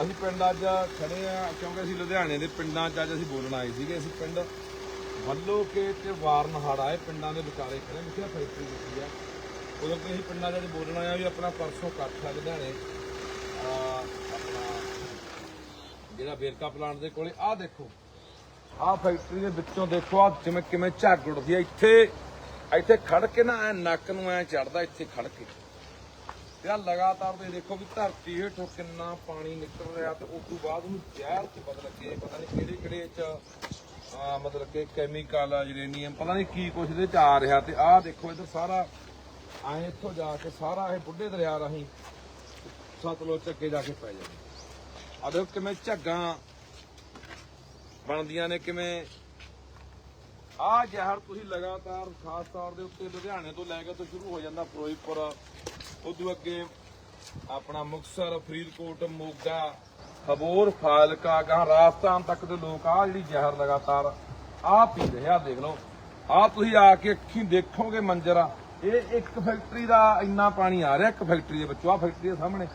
ਅਸੀਂ ਪਿੰਡ ਅੱਜ ਖੜੇ ਆ, ਕਿਉਂਕਿ ਅਸੀਂ ਲੁਧਿਆਣੇ ਦੇ ਪਿੰਡਾਂ 'ਚ ਅੱਜ ਅਸੀਂ ਬੋਲਣ ਆਏ ਸੀਗੇ। ਅਸੀਂ ਪਿੰਡ ਵੱਲੋ ਕੇ ਤੇ ਵਾਰਨਹਾੜਾ ਆਏ ਪਿੰਡਾਂ ਦੇ ਵਿਚਾਲੇ ਖੜੇ ਮਿੱਠਿਆ ਫੈਕਟਰੀ ਦਿੱਤੀ ਆ। ਉਦੋਂ ਕਿ ਅਸੀਂ ਪਿੰਡਾਂ 'ਚ ਅੱਜ ਬੋਲਣ ਆਇਆ ਵੀ ਆਪਣਾ ਪਰਸੋਂ ਇਕੱਠ ਆ ਲੁਧਿਆਣੇ। ਆਪਣਾ ਜਿਹੜਾ ਵੇਰਕਾ ਪਲਾਂਟ ਦੇ ਕੋਲੇ, ਆਹ ਦੇਖੋ। ਆਹ ਫੈਕਟਰੀ ਦੇ ਵਿੱਚੋਂ ਦੇਖੋ ਆ ਜਿਵੇਂ ਕਿਵੇਂ ਝੱਗ ਉੱਡਦੀ ਆ। ਇੱਥੇ ਇੱਥੇ ਖੜ ਕੇ ਨਾ ਐ ਨੱਕ ਨੂੰ ਐ ਚੜਦਾ ਇੱਥੇ ਖੜ ਕੇ। ਤੇ ਆ ਲਗਾਤਾਰ ਤੁਸੀਂ ਦੇਖੋ ਵੀ ਧਰਤੀ ਹੇਠੋਂ ਕਿੰਨਾ ਪਾਣੀ ਨਿਕਲ ਰਿਹਾ ਤੇ ਉਸ ਤੋਂ ਬਾਅਦ ਉਹਨੂੰ ਜ਼ਹਿਰ ਚ ਬਦਲ ਕੇ ਪਤਾ ਨਹੀਂ ਕਿਹੜੇ ਕਿਹੜੇ ਚ, ਆ, ਮਤਲਬ ਕਿ ਕੈਮੀਕਲ ਆ ਯੂਰੇਨੀਅਮ ਪਤਾ ਨਹੀਂ ਕੀ ਕੁਛ ਇਹਦੇ ਚ ਆ ਰਿਹਾ ਤੇ ਆਹ ਦੇਖੋ ਇਧਰ ਸਾਰਾ ਐ ਇੱਥੋਂ ਜਾ ਕੇ ਸਾਰਾ ਇਹ ਬੁੱਢੇ ਦਰਿਆ ਰਾਹੀਂ ਸਤਲੁਜ ਚ ਜਾ ਕੇ ਪੈ ਜਾਂਦਾ। ਆ ਦੇਖੋ ਕਿਵੇਂ ਝੱਗਾ ਬਣਦੀਆਂ ਨੇ, ਕਿਵੇਂ ਆ ਜ਼ਹਿਰ ਤੁਸੀਂ ਲਗਾਤਾਰ ਖਾਸ ਤੌਰ ਦੇ ਉੱਤੇ ਲੁਧਿਆਣੇ ਤੋਂ ਲੈ ਕੇ ਤੋਂ ਸ਼ੁਰੂ ਹੋ ਜਾਂਦਾ ਫਿਰੋਜ਼ਪੁਰ ਉਦੋਂ ਅੱਗੇ ਆਪਣਾ ਮੁਕਤਸਰ, ਫਰੀਦਕੋਟ, ਮੋਗਾ, ਹਬੋਰ ਫਾਜ਼ਿਲਕਾ ਗਾਂ, ਰਾਜਸਥਾਨ ਤੱਕ ਦੇ ਲੋਕ ਆ ਜਿਹੜੀ ਜ਼ਹਿਰ ਲਗਾਤਾਰ ਆ ਪੀ ਰਹੇ ਆ ਦੇਖ ਲਓ। ਆ ਤੁਸੀਂ ਆ ਕੇ ਅੱਖੀਂ ਦੇਖੋਗੇ ਮੰਜ਼ਰ ਆ ਇਹ ਇੱਕ ਫੈਕਟਰੀ ਦਾ ਇੰਨਾ ਪਾਣੀ ਆ ਰਿਹਾ, ਇੱਕ ਫੈਕਟਰੀ ਦੇ ਵਿੱਚੋਂ ਆ ਫੈਕਟਰੀ ਦੇ ਸਾਹਮਣੇ।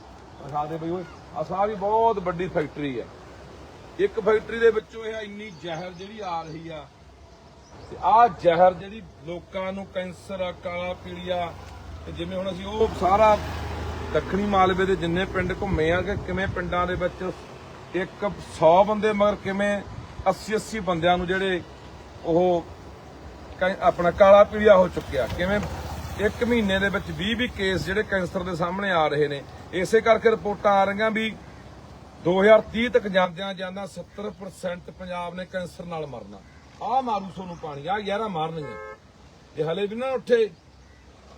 ਦਿਖਾ ਦੇ ਬਈ ਓਏ ਆ ਵੀ ਬਹੁਤ ਵੱਡੀ ਫੈਕਟਰੀ ਹੈ ਇੱਕ ਫੈਕਟਰੀ ਦੇ ਵਿੱਚੋਂ ਇਹ ਇੰਨੀ ਜ਼ਹਿਰ ਜਿਹੜੀ ਆ ਰਹੀ ਆ, ਤੇ ਆਹ ਜ਼ਹਿਰ ਜਿਹੜੀ ਲੋਕਾਂ ਨੂੰ ਕੈਂਸਰ, ਕਾਲਾ ਪੀਲੀਆ ਤੇ ਜਿਵੇਂ ਹੁਣ ਅਸੀਂ ਉਹ ਸਾਰਾ ਦੱਖਣੀ ਮਾਲਵੇ ਦੇ ਜਿੰਨੇ ਪਿੰਡ ਘੁੰਮੇ ਆ ਕਿ ਕਿਵੇਂ ਪਿੰਡਾਂ ਦੇ ਵਿੱਚ ਇੱਕ 100 ਬੰਦੇ ਮਗਰ ਕਿਵੇਂ 80 80 ਬੰਦਿਆਂ ਨੂੰ ਜਿਹੜੇ ਉਹ ਕੈਂ- ਆਪਣਾ ਕਾਲਾ ਪੀਲੀਆ ਹੋ ਚੁੱਕਿਆ, ਕਿਵੇਂ ਇੱਕ ਮਹੀਨੇ ਦੇ ਵਿੱਚ 20 20 ਕੇਸ ਜਿਹੜੇ ਕੈਂਸਰ ਦੇ ਸਾਹਮਣੇ ਆ ਰਹੇ ਨੇ। ਇਸੇ ਕਰਕੇ ਰਿਪੋਰਟਾਂ ਆ ਰਹੀਆਂ ਵੀ 2030 ਤੱਕ ਜਾਂਦਿਆਂ ਜਾਂਦਾ 70% ਪੰਜਾਬ ਨੇ ਕੈਂਸਰ ਨਾਲ ਮਰਨਾ। ਆਹ ਮਾਰੂ ਸੋਨੂੰ ਪਾਣੀ ਆ ਯਾਰਾ ਮਾਰਨਗੇ ਜੇ ਹਲੇ ਵੀ ਨਾ ਉੱਠੇ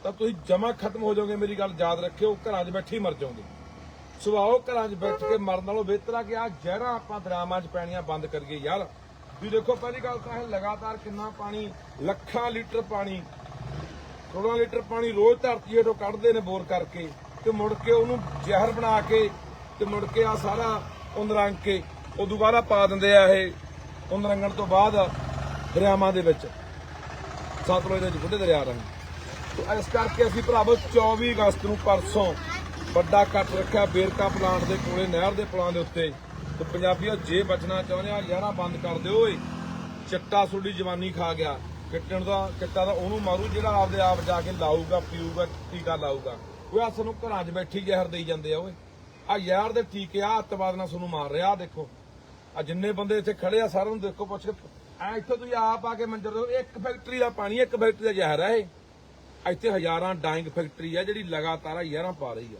ਤਾਂ ਤੁਸੀਂ ਜਮਾ ਖਤਮ ਹੋ ਜਾਓਗੇ, ਮੇਰੀ ਗੱਲ ਯਾਦ ਰੱਖਿਓ, ਘਰਾਂ 'ਚ ਬੈਠੇ ਹੀ ਮਰ ਜਾਓਗੇ। ਸੁਭਾਓ ਘਰਾਂ 'ਚ ਬੈਠ ਕੇ ਮਰਨ ਨਾਲੋਂ ਬਿਹਤਰ ਆ ਕਿ ਆ ਜ਼ਹਿਰਾਂ ਆਪਾਂ ਦਰਾਮਾਂ 'ਚ ਪੈਣੀਆਂ ਬੰਦ ਕਰੀਏ ਯਾਰ। ਵੀ ਦੇਖੋ, ਪਹਿਲੀ ਗੱਲ ਤਾਂ ਇਹ ਲਗਾਤਾਰ ਕਿੰਨਾ ਪਾਣੀ, ਲੱਖਾਂ ਲੀਟਰ ਪਾਣੀ, ਕਰੋੜਾਂ ਲੀਟਰ ਪਾਣੀ ਰੋਜ਼ ਧਰਤੀ ਹੇਠੋਂ ਕੱਢਦੇ ਨੇ ਬੋਰ ਕਰਕੇ ਤੇ ਮੁੜ ਕੇ ਉਹਨੂੰ ਜ਼ਹਿਰ ਬਣਾ ਕੇ ਤੇ ਮੁੜ ਕੇ ਆ ਸਾਰਾ ਉਹ ਨਰੰਗ ਕੇ ਉਹ ਦੁਬਾਰਾ ਪਾ ਦਿੰਦੇ ਆ ਇਹ ਉਹ ਤੋਂ ਬਾਅਦ ਦਰਿਆਵਾਂ ਦੇ ਵਿੱਚ। ਸਤਲੁਜ ਦੇ ਵਿੱਚ ਬੁੱਢੇ ਦਰਿਆ ਰਾਹੀਂ। ਇਸ ਕਰਕੇ ਅਸੀਂ ਭਰਾਵੋ 24 ਅਗਸਤ ਨੂੰ ਪਰਸੋਂ ਵੱਡਾ ਕੱਟ ਰੱਖਿਆ ਬੇਰਕਾ ਪਲਾਂਟ ਦੇ ਕੋਲੇ, ਨਹਿਰ ਦੇ ਪੁਲਾਂ ਦੇ ਉੱਤੇ। ਤੇ ਪੰਜਾਬੀਓ, ਜੇ ਬਚਣਾ ਚਾਹੁੰਦੇ ਆ, ਯਾਰਾਂ ਬੰਦ ਕਰ ਦਿਓ ਓਏ। ਚਿੱਟਾ ਸੁੱਡੀ ਜਵਾਨੀ ਖਾ ਗਿਆ। ਕਿੱਟਣ ਦਾ ਕਿੱਟਾ ਦਾ ਉਹਨੂੰ ਮਾਰੂ, ਜਿਹੜਾ ਆਪਦੇ ਆਪ ਜਾ ਕੇ ਲਾਊਗਾ, ਪੀਊਗਾ, ਟੀਕਾ ਲਾਊਗਾ। ਓਏ ਆ ਸਾਨੂੰ ਘਰਾਂ 'ਚ ਬੈਠੀ ਜ਼ਹਿਰ ਦੇਈ ਜਾਂਦੇ ਆ ਓਏ। ਆ ਯਾਰ ਦੇ ਟੀਕੇ ਆ ਅੱਤਵਾਦ ਨਾਲ ਸਾਨੂੰ ਮਾਰ ਰਿਹਾ ਆ ਦੇਖੋ। ਆ ਜਿੰਨੇ ਬੰਦੇ ਇੱਥੇ ਖੜੇ ਆ, ਸਾਰਿਆਂ ਨੂੰ ਦੇਖੋ, ਪੁੱਛ ਕੇ ਐ ਇੱਥੇ ਤੁਸੀਂ ਆਪ ਆ ਕੇ ਮੰਜਰ ਦੋ ਇੱਕ ਫੈਕਟਰੀ ਦਾ ਪਾਣੀ, ਇੱਕ ਫੈਕਟਰੀ ਦਾ ਜ਼ਹਿਰ ਹੈ ਇਹ। ਇੱਥੇ ਹਜ਼ਾਰਾਂ ਡਾਈਂਗ ਫੈਕਟਰੀ ਆ ਜਿਹੜੀ ਲਗਾਤਾਰ ਹਜ਼ਾਰਾਂ ਪਾ ਰਹੀ ਆ।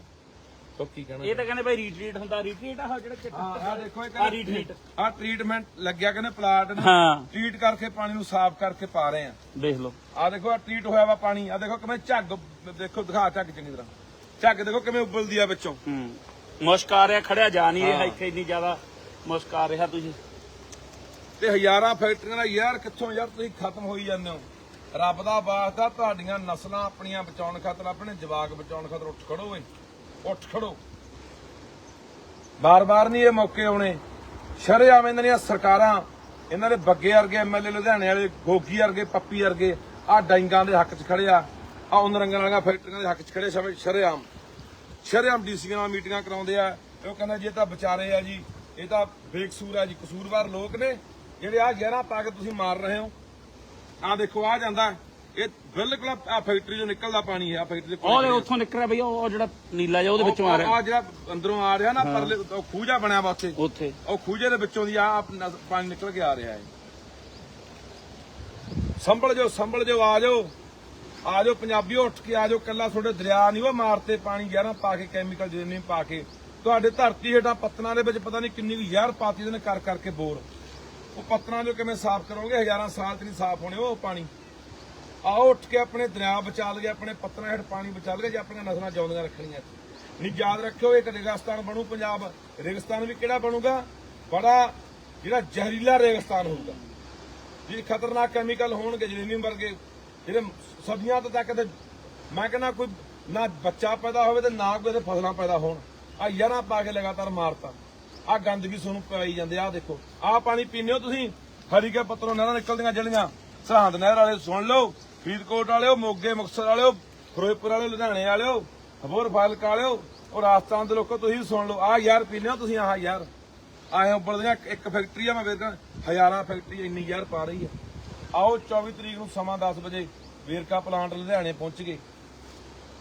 ਤੋ ਕੀ ਕਹਿਣਾ ਇਹ ਤਾਂ ਕਹਿੰਦੇ ਭਾਈ ਰੀਟਰੀਟ ਹੁੰਦਾ ਰੀਟਰੀਟ ਆ ਜਿਹੜਾ ਚਿੱਟਾ ਆ ਆ। ਦੇਖੋ ਇਹ ਆ ਰੀਟਰੀਟ ਆ ਟ੍ਰੀਟਮੈਂਟ ਲੱਗਿਆ ਕਹਿੰਦੇ ਪਲਾਟ ਨੂੰ। ਹਾਂ। ਟ੍ਰੀਟ ਕਰਕੇ ਪਾਣੀ ਨੂੰ ਸਾਫ਼ ਕਰਕੇ ਪਾ ਰਹੇ ਆ। ਦੇਖ ਲਓ। ਆ ਦੇਖੋ ਆ ਟ੍ਰੀਟ ਹੋਇਆ ਵਾ ਪਾਣੀ। ਆ ਦੇਖੋ ਕਿਵੇਂ ਝੱਗ ਦੇਖੋ ਦਿਖਾ ਝੱਗ ਚੰਗੀ ਤਰ੍ਹਾਂ। ਝੱਗ ਦੇਖੋ ਕਿਵੇਂ ਉਬਲਦੀ ਆ ਵਿੱਚੋਂ। ਹੂੰ। ਮੁਸ਼ਕ ਆ ਰਿਹਾ ਖੜਿਆ ਜਾ ਨਹੀਂ ਰਿਹਾ ਇੱਥੇ ਇੰਨੀ ਜ਼ਿਆਦਾ ਮੁਸ਼ਕ ਆ ਰਿਹਾ ਤੁਸੀਂ। ਤੇ ਹਜ਼ਾਰਾਂ ਫੈਕਟਰੀਆਂ ਦਾ ਯਾਰ ਕਿੱਥੋਂ ਯਾਰ ਤੁਸੀਂ ਖਤਮ ਹੋਈ ਜਾਂਦੇ ਹੋ? ਰੱਬ ਦਾ ਵਾਸਤਾ, ਤੁਹਾਡੀਆਂ ਨਸਲਾਂ ਆਪਣੀਆਂ ਬਚਾਉਣ ਖਾਤਰ, ਆਪਣੇ ਜਵਾਕ ਬਚਾਉਣ ਖਾਤਰ ਉੱਠ ਖੜੋ ਓਏ, ਉੱਠ ਖੜੋ। ਬਾਰ-ਬਾਰ ਨਹੀਂ ਇਹ ਮੌਕੇ ਆਉਣੇ। ਸ਼ਰੇਆਮ ਇਹਨਾਂ ਦੀਆਂ ਸਰਕਾਰਾਂ, ਇਹਨਾਂ ਦੇ ਬੱਗੇ ਵਰਗੇ ਐਮਐਲਏ ਲੁਧਿਆਣੇ ਵਾਲੇ, ਗੋਗੀ ਵਰਗੇ, ਪੱਪੀ ਵਰਗੇ ਆ ਡਾਈਂਗਾਂ ਦੇ ਹੱਕ 'ਚ ਖੜੇ ਆ ਆ ਉਹਨਾਂ ਵਾਲੀਆਂ ਫੈਕਟਰੀਆਂ ਦੇ ਹੱਕ 'ਚ ਖੜੇ ਸ਼ਮੇ ਸ਼ਰੇਆਮ ਸ਼ਰੇਆਮ ਡੀਸੀਆਂ ਨਾਲ ਮੀਟਿੰਗਾਂ ਕਰਾਉਂਦੇ ਆ ਉਹ ਕਹਿੰਦਾ ਜੀ, ਇਹ ਤਾਂ ਵਿਚਾਰੇ ਆ ਜੀ, ਇਹ ਤਾਂ ਬੇਕਸੂਰ ਆ ਜੀ, ਕਸੂਰਵਾਰ ਲੋਕ ਨੇ, ਜਿਹੜੇ ਆ ਜ਼ਹਿਰਾਂ ਪਾ ਕੇ ਤੁਸੀਂ ਮਾਰ ਰਹੇ ਹੋ। ਆ ਦੇਖੋ ਆ ਜਾਂਦਾ। ਇਹ ਬਿਲਕੁਲ ਆ ਫੈਕਟਰੀ ਚੋਂ ਨਿਕਲਦਾ ਪਾਣੀ ਹੈ ਆ ਫੈਕਟਰੀ ਦੇ ਉਹ ਦੇ ਉੱਥੋਂ ਨਿਕਲ ਰਿਹਾ ਭਈ ਉਹ ਉਹ ਜਿਹੜਾ ਨੀਲਾ ਜਿਹਾ ਉਹਦੇ ਵਿੱਚੋਂ ਆ ਰਿਹਾ। ਆ ਜਿਹੜਾ ਅੰਦਰੋਂ ਆ ਰਿਹਾ ਨਾ ਪਰਲੇ ਉਹ ਖੂਜਾ ਬਣਿਆ ਵਾ ਉੱਥੇ। ਉੱਥੇ। ਉਹ ਖੂਜੇ ਦੇ ਵਿੱਚੋਂ ਦੀ ਆ ਪਾਣੀ ਨਿਕਲ ਕੇ ਆ ਰਿਹਾ ਹੈ। ਸੰਭਲ ਜਾਓ ਸੰਭਲ ਜਾਓ ਆ ਜਾਓ। ਆ ਜਾਓ ਪੰਜਾਬੀਓ ਉੱਠ ਕੇ ਆ ਜਾਓ। ਕੱਲਾ ਤੁਹਾਡੇ ਦਰਿਆ ਨਹੀਂ ਉਹ ਮਾਰਤੇ ਪਾਣੀ ਯਾਰਾਂ ਪਾ ਕੇ ਕੈਮੀਕਲ ਜਿਹਨੇ ਪਾ ਕੇ। ਤੁਹਾਡੇ ਧਰਤੀ ਹੇਠਾਂ ਪੱਤਨਾਂ ਦੇ ਵਿੱਚ ਪਤਾ ਨਹੀਂ ਕਿੰਨੀ ਜ਼ਹਿਰ ਪਾਤੀ ਇਹਨੇ ਕਰ ਕਰਕੇ ਬੋਰ। ਉਹ ਪੱਤਰਾਂ ਜੋ ਕਿਵੇਂ ਸਾਫ਼ ਕਰੋਗੇ? ਹਜ਼ਾਰਾਂ ਸਾਲ ਚ ਨਹੀਂ ਸਾਫ਼ ਹੋਣੇ ਉਹ ਪਾਣੀ। ਆਓ ਉੱਠ ਕੇ ਆਪਣੇ ਦਰਿਆ ਬਚਾ ਲਈਏ ਆਪਣੇ ਪੱਤਰਾਂ ਹੇਠ ਪਾਣੀ ਬਚਾ ਲਈਏ ਜੇ ਆਪਣੀਆਂ ਨਸਲਾਂ ਜਿਉਂਦੀਆਂ ਰੱਖਣੀਆਂ। ਨਹੀਂ, ਯਾਦ ਰੱਖਿਓ, ਇੱਕ ਰੇਗਿਸਤਾਨ ਬਣੂ ਪੰਜਾਬ। ਰੇਗਿਸਤਾਨ ਵੀ ਕਿਹੜਾ ਬਣੂਗਾ? ਬੜਾ ਜਿਹੜਾ ਜ਼ਹਿਰੀਲਾ ਰੇਗਿਸਤਾਨ ਹੋਊਗਾ। ਜਿਹੜੇ ਖਤਰਨਾਕ ਕੈਮੀਕਲ ਹੋਣਗੇ ਜਲੀਨੀਅਮ ਵਰਗੇ ਜਿਹੜੇ ਸਬਜ਼ੀਆਂ ਤੋਂ ਤੱਕ ਤੇ ਮੈਂ ਕਹਿੰਦਾ ਕੋਈ ਨਾ ਬੱਚਾ ਪੈਦਾ ਹੋਵੇ ਤੇ ਨਾ ਕੋਈ ਫਸਲਾਂ ਪੈਦਾ ਹੋਣ। ਆ ਯਾਰਾਂ ਪਾ ਕੇ ਲਗਾਤਾਰ ਮਾਰਤਾ। ਆ ਗੰਦਗੀ ਤੁਹਾਨੂੰ ਪਾਈ ਜਾਂਦੇ ਆ ਦੇਖੋ। ਆ ਪਾਣੀ ਪੀਂਦੇ ਹੋ ਤੁਸੀਂ, ਹਰੀਕੇ ਪੱਤਰੋਂ ਨਹਿਰਾਂ ਨਿਕਲਦੀਆਂ ਜਿਹੜੀਆਂ ਸਰਹੰਦ ਨਹਿਰ ਵਾਲੇ ਸੁਣ ਲਓ, ਫਰੀਦਕੋਟ ਵਾਲਿਓ, ਮੋਗੇ, ਮੁਕਤਸਰ ਵਾਲਿਓ, ਫਿਰੋਜ਼ਪੁਰ ਵਾਲਿਓ, ਲੁਧਿਆਣੇ ਵਾਲਿਓ ਹਬੋਰ ਫਾਜ਼ਿਲਕਾ ਵਾਲਿਓ, ਉਹ ਰਾਜਸਥਾਨ ਦੇ ਲੋਕੋ ਤੁਸੀਂ ਸੁਣ ਲਓ। ਆਹ ਯਾਰ ਪੀਨੇ ਹੋ ਤੁਸੀਂ, ਆਹ ਯਾਰ। ਆਏ ਉੱਬਲਦੀਆਂ ਇੱਕ- ਇੱਕ ਫੈਕਟਰੀ ਆ, ਮੈਂ ਵੇਖਾਂ ਹਜ਼ਾਰਾਂ ਫੈਕਟਰੀ ਇੰਨੀ ਯਾਰ ਪਾ ਰਹੀ ਆ। ਆਓ 24 ਤਰੀਕ ਨੂੰ ਸਮਾਂ 10 ਵਜੇ ਵੇਰਕਾ ਪਲਾਂਟ ਲੁਧਿਆਣੇ ਪਹੁੰਚ ਗਏ।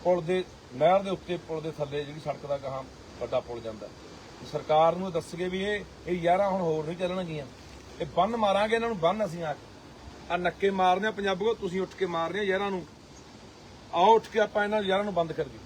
ਪੁਲ ਦੇ ਨਹਿਰ ਦੇ ਉੱਤੇ, ਪੁਲ ਦੇ ਥੱਲੇ ਜਿਹੜੀ ਸੜਕ ਦਾ ਗਾਹਾਂ ਵੱਡਾ ਪੁਲ ਜਾਂਦਾ। ਸਰਕਾਰ ਨੂੰ ਦੱਸਗੇ ਵੀ ਇਹ ਇਹ ਯਾਰਾਂ ਹੁਣ ਹੋਰ ਨਹੀਂ ਚੱਲਣਗੀਆਂ। ਇਹ ਬੰਨ ਮਾਰਾਂਗੇ ਇਹਨਾਂ ਨੂੰ, ਬੰਨ ਅਸੀਂ ਆ ਕੇ। ਆ ਨੱਕੇ ਮਾਰਨੇ ਆ, ਪੰਜਾਬੀਓ, ਤੁਸੀਂ ਉੱਠ ਕੇ ਮਾਰਨੇ ਆ ਯਾਰਾਂ ਨੂੰ। ਆਓ, ਉੱਠ ਕੇ ਆਪਾਂ ਇਹਨਾਂ ਯਾਰਾਂ ਨੂੰ ਬੰਦ ਕਰ ਕਰੀਏ